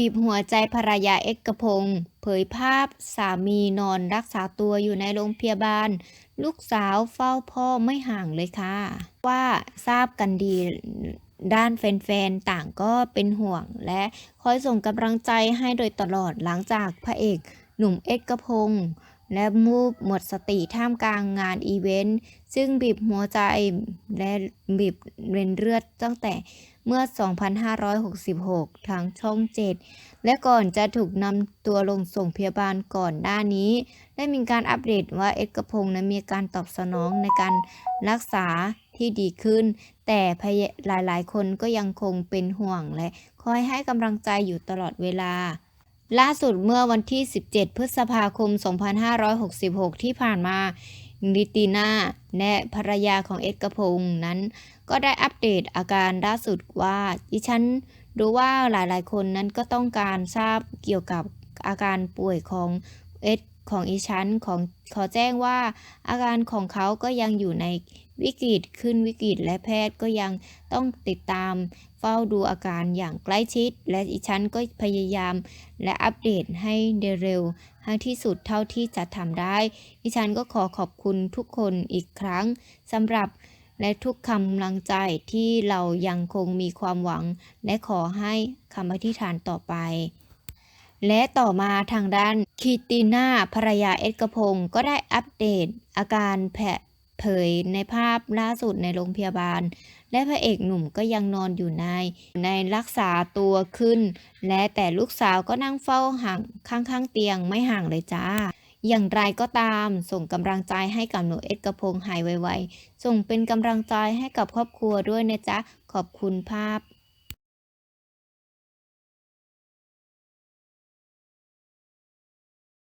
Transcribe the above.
บีบหัวใจภรรยาเอกพงศ์เผยภาพสามีนอนรักษาตัวอยู่ในโรงพยาบาล ลูกสาวเฝ้าพ่อไม่ห่างเลยค่ะ ว่าทราบกันดีด้านแฟนๆ ต่างก็เป็นห่วง และคอยส่งกำลังใจให้โดยตลอดหลังจากพระเอกหนุ่มเอกพงศ์และมูบหมดสติท่ามกลางงานอีเวนต์ ซึ่งบีบหัวใจและบีบเรนเลือดตั้งแต่ เมื่อ 2566 ทางช่อง 7 และก่อนจะถูกนำตัวลงส่งพยาบาลก่อนหน้านี้ ได้มีการอัปเดตว่าเอกพงศ์นั้นมีการตอบสนองในการรักษาที่ดีขึ้น แต่พยหลายๆ คนก็ยังคงเป็นห่วงและคอยให้กำลังใจอยู่ตลอดเวลาล่าสุดเมื่อวันที่ 17 พฤษภาคม 2566 ที่ผ่านมา ลิตีนาและภรรยาของเอกพงศ์นั้น ก็ได้อัปเดตอาการล่าสุดว่าดิฉันรู้ว่าหลายๆ คนนั้นก็ต้องการทราบเกี่ยวกับอาการป่วยของเอส ของอีฉันของขอแจ้งว่า อาการของเขาก็ยังอยู่ในวิกฤตขึ้นวิกฤตและแพทย์ก็ยังต้องติดตามเฝ้าดูอาการอย่างใกล้ชิด และอีฉันก็พยายามและอัปเดตให้เร็วให้ที่สุดเท่าที่จะทำได้ดิฉันก็ขอขอบคุณทุกคนอีกครั้งสำหรับและทุกกำลังใจที่เรายังคงมีความหวัง และขอให้คำอธิษฐานต่อไป และต่อมาทางด้านคิติน่าภรรยาเอ็ดกระพงก็ได้อัปเดตอาการแผลเผยในภาพล่าสุดในโรงพยาบาล และพระเอกหนุ่มก็ยังนอนอยู่ใน ในรักษาตัวขึ้น และแต่ลูกสาวก็นั่งเฝ้าห่างข้างๆเตียงไม่ห่างเลยจ้า อย่างไรก็ตามส่งกำลังใจให้กับหนูเอ็ดกระพงหายไวๆ ส่งเป็นกำลังใจให้กับครอบครัวด้วยนะจ๊ะ ขอบคุณภาพ